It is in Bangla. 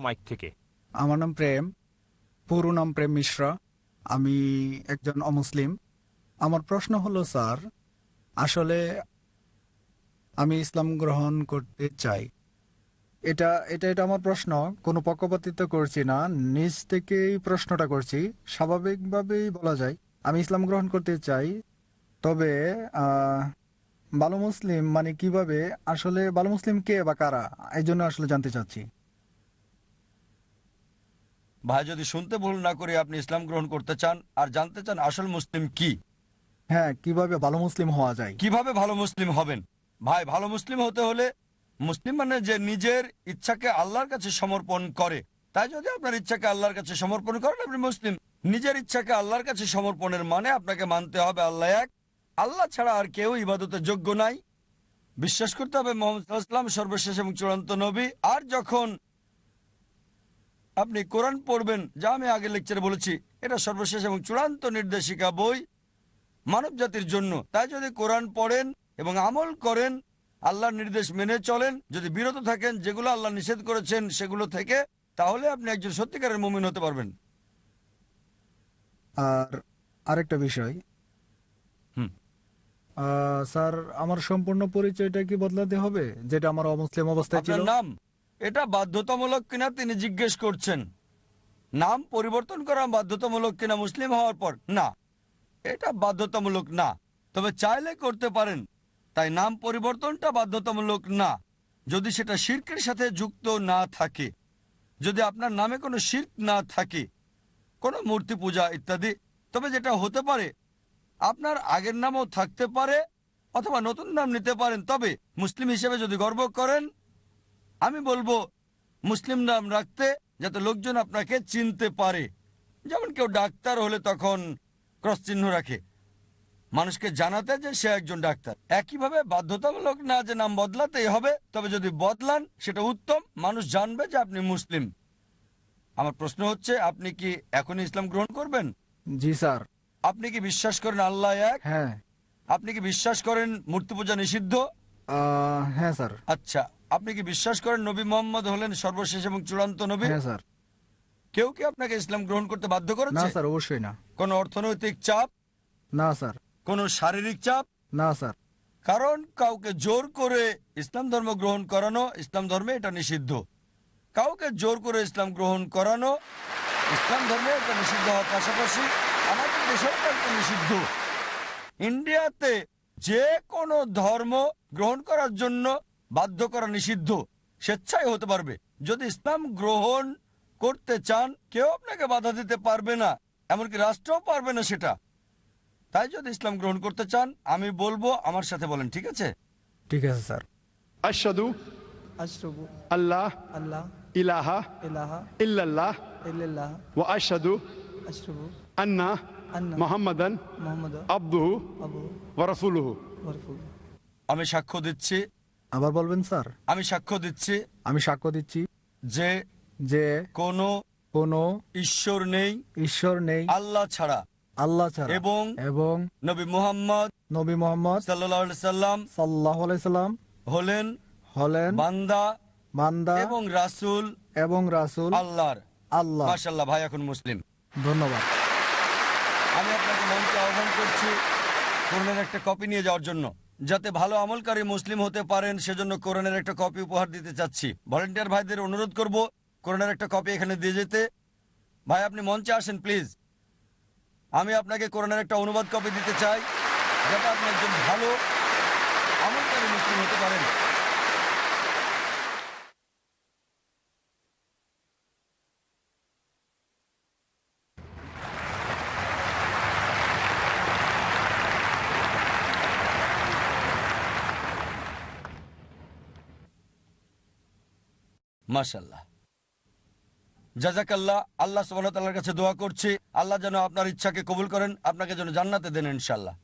মাইক থেকে। আমার নাম প্রেম, পুরো নাম প্রেম মিশ্রা। আমি একজন অমুসলিম। আমার প্রশ্ন হলো, স্যার, আসলে আমি ইসলাম গ্রহণ করতে চাই। এটা এটা এটা আমার প্রশ্ন। কোনো পক্ষপাতিত্ব করছি না। নিজ থেকেই প্রশ্নটা করছি। স্বাভাবিকভাবেই বলা যায়, আমি ইসলাম গ্রহণ করতে চাই। তবে ভালো মুসলিম মানে কীভাবে, আসলে ভালো মুসলিম কে বা কারা? এই জন্য আসলে জানতে চাচ্ছি। ভাই যদি শুনতে ভুল না করে আপনি ইসলাম গ্রহণ করতে চান আর জানতে চান আসল মুসলিম কি? হ্যাঁ কীভাবে ভালো মুসলিম হওয়া যায়? কীভাবে ভালো মুসলিম হবেন? ভাই ভালো মুসলিম হতে হলে মুসলিম মানে যে নিজের ইচ্ছাকে আল্লাহর কাছে সমর্পণ করে। তাই যদি আপনার ইচ্ছাকে আল্লাহর কাছে সমর্পণ করেন আপনি মুসলিম। নিজের ইচ্ছাকে আল্লাহর কাছে সমর্পণের মানে আপনাকে মানতে হবে আল্লাহ এক। আল্লাহ ছাড়া আর কেউ ইবাদতের যোগ্য নাই। বিশ্বাস করতে হবে মোহাম্মদ সর্বশেষ এবং চূড়ান্ত নবী। আর যখন আপনি কোরআন পড়বেন যা আমি আগে লেকচারে বলেছি এটা সর্বশেষ এবং চূড়ান্ত নির্দেশিকা বই মানব জাতির জন্য। তাই যদি কোরআন পড়েন এবং আমল করেন আল্লাহর নির্দেশ মেনে চলেন যদি বিরত থাকেন যেগুলো আল্লাহ নিষেধ করেছেন সেগুলো থেকে তাহলে আপনি একজন সত্যিকারের মুমিন হতে পারবেন। আর আরেকটা বিষয়। হুম। স্যার আমার সম্পূর্ণ পরিচয়টা কি বদলাতে হবে যেটা আমার অমুসলিম অবস্থায় ছিল? নাম? এটা বাধ্যতামূলক কিনা তিনি জিজ্ঞেস করছেন। নাম পরিবর্তন করা বাধ্যতামূলক কিনা মুসলিম হওয়ার পর? না। এটা বাধ্যতামূলক না। তবে চাইলে করতে পারেন। তাই নাম পরিবর্তনটা বাধ্যতামূলক না। যদি সেটা শির্কের সাথে যুক্ত না থাকে। যদি আপনার নামে কোনো শির্ক না থাকে, কোনো মূর্তি পূজা ইত্যাদি, তবে যেটা হতে পারে, আপনার আগের নামও থাকতে পারে অথবা নতুন নাম নিতে পারেন। তবে মুসলিম হিসেবে যদি গর্ব করেন আমি বলব মুসলিম নাম রাখতে যাতে লোকজন আপনাকে চিনতে পারে। যেমন কেউ ডাক্তার হলে তখন ক্রস চিহ্ন রাখে। মানুষকে জানাতে যে সে একজন ডাক্তার। একইভাবে বাধ্যতামূলক না যে নাম বদলাতেই হবে তবে যদি বদলান সেটা উত্তম। মানুষ জানবে যে আপনি মুসলিম। আমার প্রশ্ন হচ্ছে আপনি কি এখন ইসলাম গ্রহণ করবেন? জি স্যার। আপনি কি বিশ্বাস করেন আল্লাহ এক? হ্যাঁ। আপনি কি বিশ্বাস করেন মূর্তি পূজা নিষিদ্ধ? হ্যাঁ স্যার। আচ্ছা আপনি কি বিশ্বাস করেন নবী মোহাম্মদ হলেন সর্বশেষ এবং চূড়ান্ত নবী? হ্যাঁ স্যার। কেউ কি আপনাকে ইসলাম গ্রহণ করতে বাধ্য না করেছে স্যার অবশ্যই না। কোন অর্থনৈতিক চাপ? না স্যার। কোন শারীরিক চাপ? না স্যার। কারণ কাউকে জোর করে ইসলাম ধর্ম গ্রহণ করানো ইসলাম ধর্মে এটা নিষিদ্ধ। কাউকে জোর করে ইসলাম গ্রহণ করানো ইসলাম ধর্মে এটা নিষিদ্ধ হওয়ার পাশাপাশি আমাদের দেশেও এটা নিষিদ্ধ। ইন্ডিয়াতে যে কোনো ধর্ম গ্রহণ করার জন্য বাধ্য করা নিষিদ্ধ স্বেচ্ছায় হতে পারবে। যদি ইসলাম গ্রহণ করতে চান কেউ আপনাকে বাধা দিতে পারবে না এমনকি রাষ্ট্রও পারবে না সেটা। তাই যদি ইসলাম গ্রহণ করতে চান আমি বলব আমার সাথে বলেন ঠিক আছে? ঠিক আছে স্যার। আশাদু আল্লাহ আল্লাহ ইলাহা ইলাহা ইল্লাল্লাহ ইল্লাল্লাহ ওয়া আশহাদু আশহাদু আন্না মোহাম্মদান আব্দুহু ওয়ারাসুলুহু আমি সাক্ষ্য দিচ্ছি। আবার বলবেন স্যার? আমি সাক্ষ্য দিচ্ছি আমি সাক্ষ্য দিচ্ছি যে যে কোনো কোন ঈশ্বর নেই ঈশ্বর নেই আল্লাহ ছাড়া। আল্লাহ ছাড়া। এবং এবং নবী মোহাম্মদ নবী মোহাম্মদ সাল্লাহ সাল্লাম সাল্লাহ সাল্লাম হলেন হলেন বান্দা বান্দা এবং রাসুল এবং রাসুল আল্লাহর। আল্লাহ। মাসাল্লাহ ভাই এখন মুসলিম। ধন্যবাদ। আমি আপনাকে মঞ্চে আহ্বান করছি কোরআনের একটা কপি নিয়ে যাওয়ার জন্য। যাতে ভালো আমলকারী মুসলিম হতে পারেন, সেজন্য কোরআনের একটা কপি উপহার দিতে চাচ্ছি। ভলেন্টিয়ার ভাইদের অনুরোধ করব কোরআনের একটা কপি এখানে দিয়ে যেতে। ভাই, আপনি মঞ্চে আসেন প্লিজ আমি আপনাকে কোরআনের একটা অনুবাদ কপি দিতে চাই, যাতে আপনি একজন ভালো আমলকারী মুসলিম হতে পারেন। মাশাল্লাহ জাজাকাল্লাহ আল্লাহ সুবহানাহু ওয়া তাআলার কাছে দোয়া করছি। আল্লাহ যেন আপনার ইচ্ছাকে কবুল করেন, আপনাকে যেন জান্নাতে দেন ইনশাল্লাহ